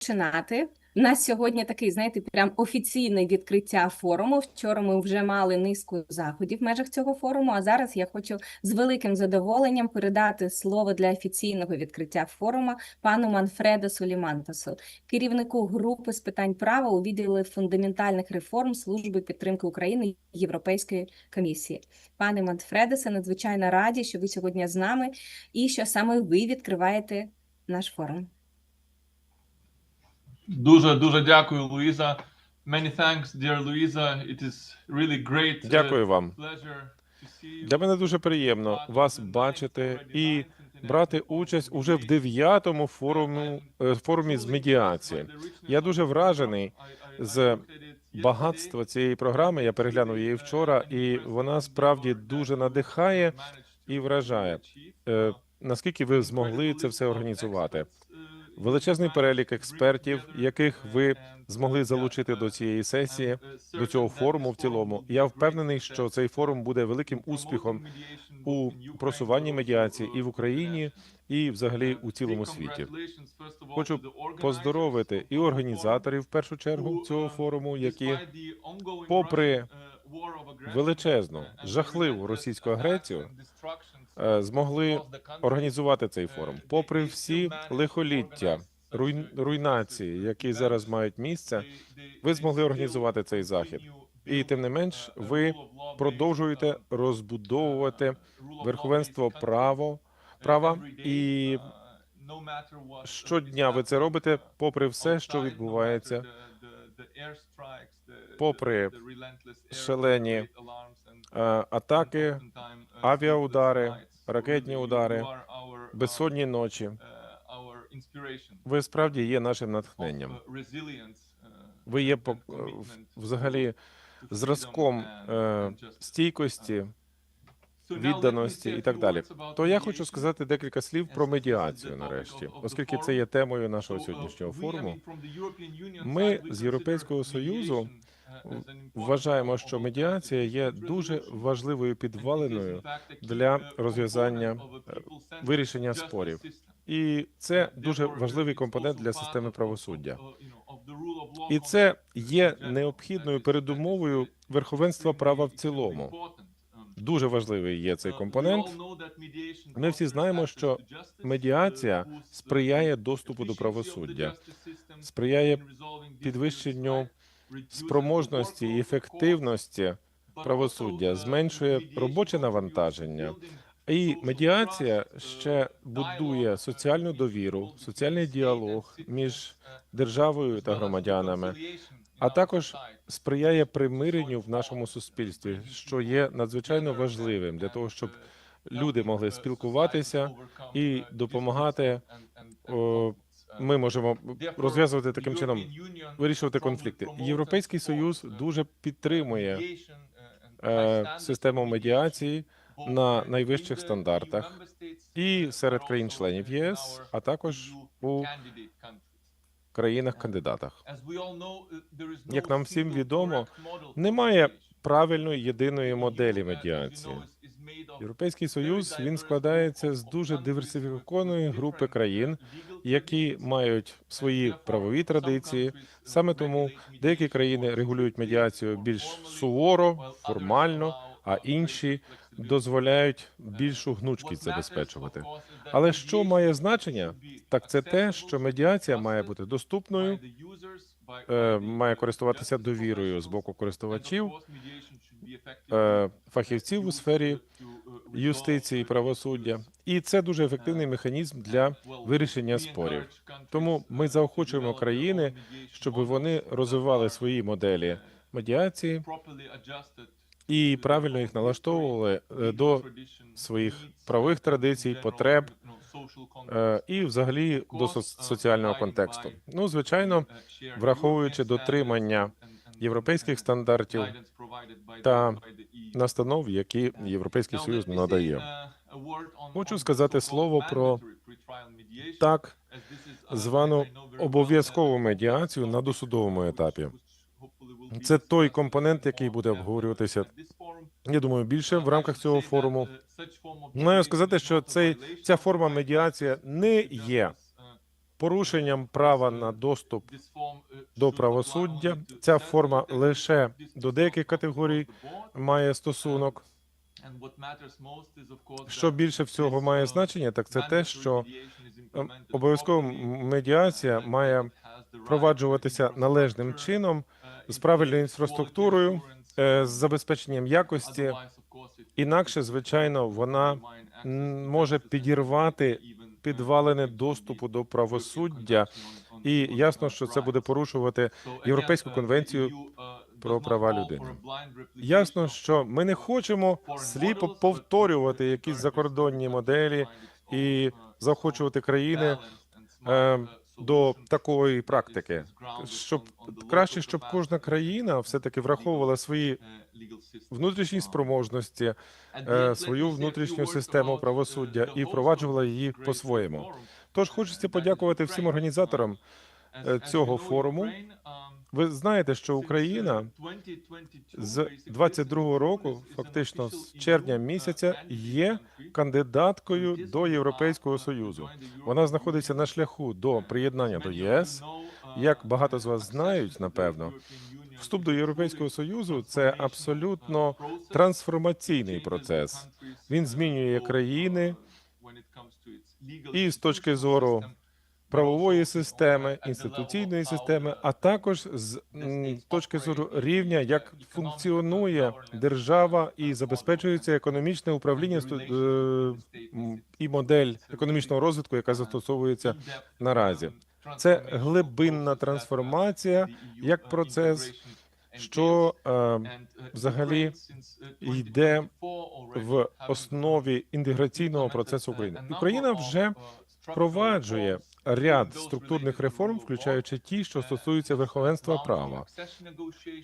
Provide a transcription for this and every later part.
починати. У нас сьогодні такий, знаєте, прям офіційне відкриття форуму. Вчора ми вже мали низку заходів в межах цього форуму. А зараз я хочу з великим задоволенням передати слово для офіційного відкриття форуму пану Манфредо Сулімантосу, керівнику групи з питань права у відділі фундаментальних реформ Служби підтримки України Європейської комісії. Пане Манфредесе, надзвичайно раді, що ви сьогодні з нами і що саме ви відкриваєте наш форум. Дуже дуже дякую, Луїза. Many thanks, dear Louisa. It is really great. uh, Дякую вам. Для мене дуже приємно вас бачити і брати участь уже в дев'ятому форумі, е, форумі з медіації. Я дуже вражений з багатства цієї програми. Я переглянув її вчора, і вона справді дуже надихає і вражає. Е, Наскільки ви змогли це все організувати? Величезний перелік експертів, яких ви змогли залучити до цієї сесії, до цього форуму в цілому. Я впевнений, що цей форум буде великим успіхом у просуванні медіації і в Україні, і взагалі у цілому світі. Хочу поздоровити і організаторів в першу чергу цього форуму, які попри величезну жахливу російську агресію змогли організувати цей форум, попри всі лихоліття, руйн- руйнації, які зараз мають місце. ви змогли організувати цей захід. І тим не менш, ви продовжуєте розбудовувати верховенство право права і щодня ви це робите, попри все, що відбувається, попри шалені е, атаки, авіаудари, ракетні удари, безсонні ночі. Ви справді є нашим натхненням. Ви є взагалі зразком е, стійкості, відданості і так далі. То я хочу сказати декілька слів про медіацію нарешті, оскільки це є темою нашого сьогоднішнього форуму. Ми з Європейського союзу вважаємо, що медіація є дуже важливою підвалиною для розв'язання е, вирішення спорів. І це дуже важливий компонент для системи правосуддя. І це є необхідною передумовою верховенства права в цілому. Дуже важливий є цей компонент. Ми всі знаємо, що медіація сприяє доступу до правосуддя, сприяє підвищенню спроможності і ефективності правосуддя, зменшує робоче навантаження. І медіація ще будує соціальну довіру, соціальний діалог між державою та громадянами, а також сприяє примиренню в нашому суспільстві, що є надзвичайно важливим для того, щоб люди могли спілкуватися і допомагати. О, ми можемо розв'язувати таким чином, вирішувати конфлікти. Європейський союз дуже підтримує е, систему медіації на найвищих стандартах і серед країн-членів ЄС, а також у країнах-кандидатах. Як нам всім відомо, Немає правильної єдиної моделі медіації. Європейський союз він складається з дуже диверсифікованої групи країн, які мають свої правові традиції. Саме тому деякі країни регулюють медіацію більш суворо, формально, а інші дозволяють більшу гнучкість забезпечувати. Але що має значення, так це те, що медіація має бути доступною, е, має користуватися довірою з боку користувачів, фахівців у сфері юстиції і правосуддя, і це дуже ефективний механізм для вирішення спорів. Тому ми заохочуємо країни, щоб вони розвивали свої моделі медіації і правильно їх налаштовували е, до своїх правових традицій, потреб е, і, взагалі, до соціального контексту. Ну, звичайно, враховуючи дотримання європейських стандартів та настанов, які Європейський Союз надає. Хочу сказати слово про Так звану обов'язкову медіацію на досудовому етапі. Це той компонент, який буде обговорюватися. Я думаю, більше в рамках цього форуму. Маю сказати, що цей ця форма медіація не є порушенням права на доступ до правосуддя. Ця форма лише до деяких категорій має стосунок. Що більше всього має значення, так це те, що ем, обов'язково медіація має впроваджуватися належним чином з правильною інфраструктурою, е, з забезпеченням якості. Інакше, звичайно, вона може підірвати підвалини доступу до правосуддя, і ясно, що це буде порушувати Європейську конвенцію про права людини. Ясно, що ми не хочемо сліпо повторювати якісь закордонні моделі і заохочувати країни е, до такої практики, щоб краще, щоб кожна країна все таки враховувала свої внутрішні спроможності, е, свою внутрішню систему правосуддя і впроваджувала її по-своєму. Тож хочеться подякувати всім організаторам е, цього форуму. Ви знаєте, що Україна з 22-го року, фактично з червня місяця, є кандидаткою до Європейського союзу. Вона знаходиться на шляху до приєднання до ЄС. Як багато з вас знають, напевно, вступ до Європейського союзу це абсолютно трансформаційний процес. Він змінює країни і з точки зору правової системи, інституційної системи, а також з точки зору рівня, як функціонує держава і забезпечується економічне управління е, і модель економічного розвитку, яка застосовується наразі. Це глибинна трансформація як процес, що е, взагалі йде в основі інтеграційного процесу України. Україна вже впроваджує ряд структурних реформ, включаючи ті, що стосуються верховенства права.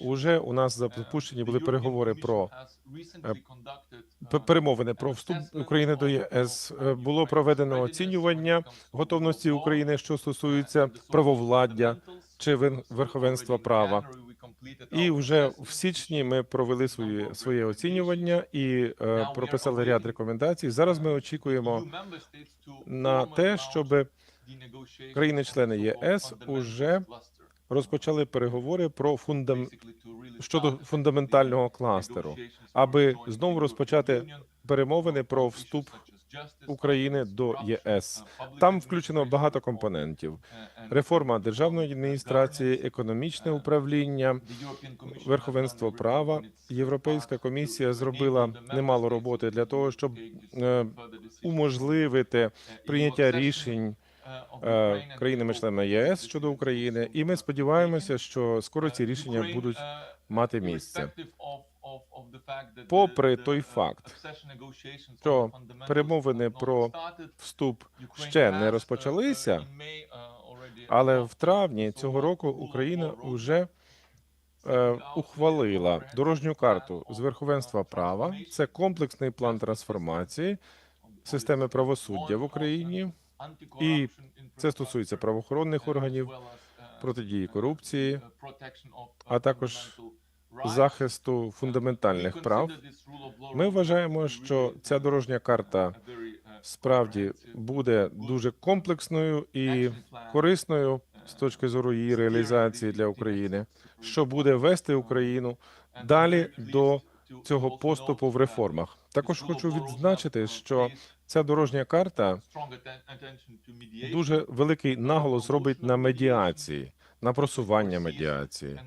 Уже у нас запущені були переговори про е, перемовини про вступ України до ЄС. Е, Було проведено оцінювання готовності України, що стосується правовладдя чи верховенства права. І вже в січні ми провели свої своє оцінювання і е, прописали ряд рекомендацій. Зараз ми очікуємо на те, щоб країни-члени ЄС уже розпочали переговори про фундам щодо фундаментального кластеру, аби знову розпочати перемовини про вступ України до ЄС. Там включено багато компонентів: реформа державної адміністрації, економічне управління, верховенство права. Європейська комісія зробила немало роботи для того, щоб е, уможливити прийняття рішень е, країнами-членами ЄС щодо України, і ми сподіваємося, що скоро ці рішення будуть мати місце. Попри той факт, що перемовини про вступ ще не розпочалися, але в травні цього року Україна вже е, ухвалила дорожню карту з верховенства права. Це комплексний план трансформації системи правосуддя в Україні. і Це стосується правоохоронних органів, протидії корупції, а також захисту фундаментальних прав. Ми вважаємо, що ця дорожня карта справді буде дуже комплексною і корисною з точки зору її реалізації для України, що буде вести Україну далі до цього поступу в реформах. Також хочу відзначити, що ця дорожня карта дуже великий наголос робить на медіації, на просування медіації.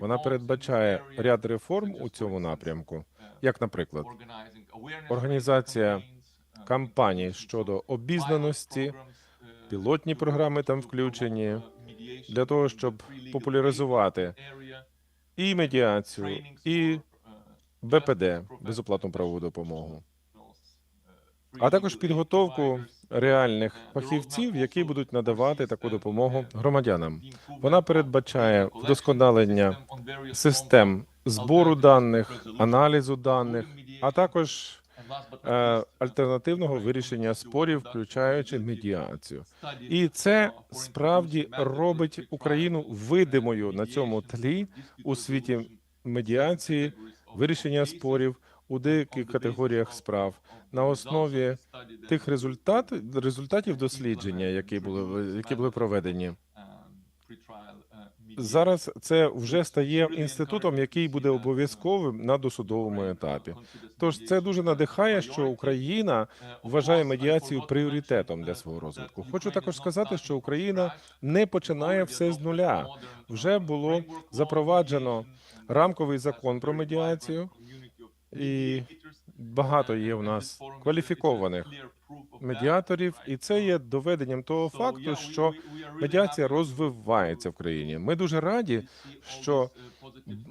Вона передбачає ряд реформ у цьому напрямку, як, наприклад, організація кампаній щодо обізнаності, пілотні програми там включені для того, щоб популяризувати і медіацію, і БПД безоплатну правову допомогу, а також підготовку реальних фахівців, які будуть надавати таку допомогу громадянам. Вона передбачає вдосконалення систем збору даних, аналізу даних, а також е, альтернативного вирішення спорів, включаючи медіацію. І це справді робить Україну видимою на цьому тлі у світі медіації, вирішення спорів у деяких категоріях справ на основі тих результат, результатів дослідження, які були які були проведені. Зараз це вже стає інститутом, який буде обов'язковим на досудовому етапі. Тож це дуже надихає, що Україна вважає медіацію пріоритетом для свого розвитку. Хочу також сказати, що Україна не починає все з нуля. Вже було запроваджено рамковий закон про медіацію, і багато є в нас кваліфікованих медіаторів, і це є доведенням того факту, що медіація розвивається в країні. Ми дуже раді, що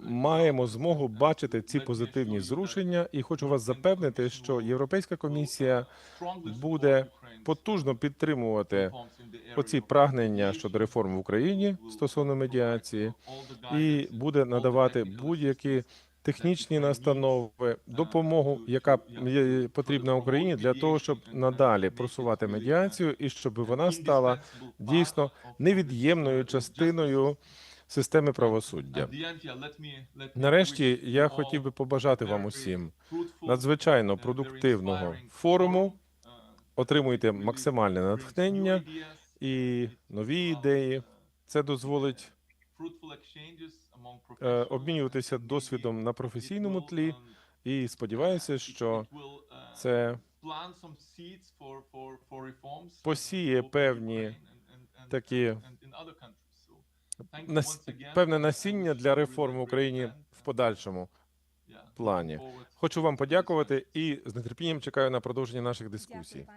маємо змогу бачити ці позитивні зрушення, і хочу вас запевнити, що Європейська комісія буде потужно підтримувати оці прагнення щодо реформ в Україні стосовно медіації, і буде надавати будь-які технічні настанови, допомогу, яка потрібна Україні для того, щоб надалі просувати медіацію і щоб вона стала дійсно невід'ємною частиною системи правосуддя. Нарешті я хотів би побажати вам усім надзвичайно продуктивного форуму. Отримуйте максимальне натхнення і нові ідеї. Це дозволить обмінюватися досвідом на професійному тлі. І сподіваюся, що це посіє певні такі певне насіння для реформ в Україні в подальшому плані. Хочу вам подякувати і з нетерпінням чекаю на продовження наших дискусій.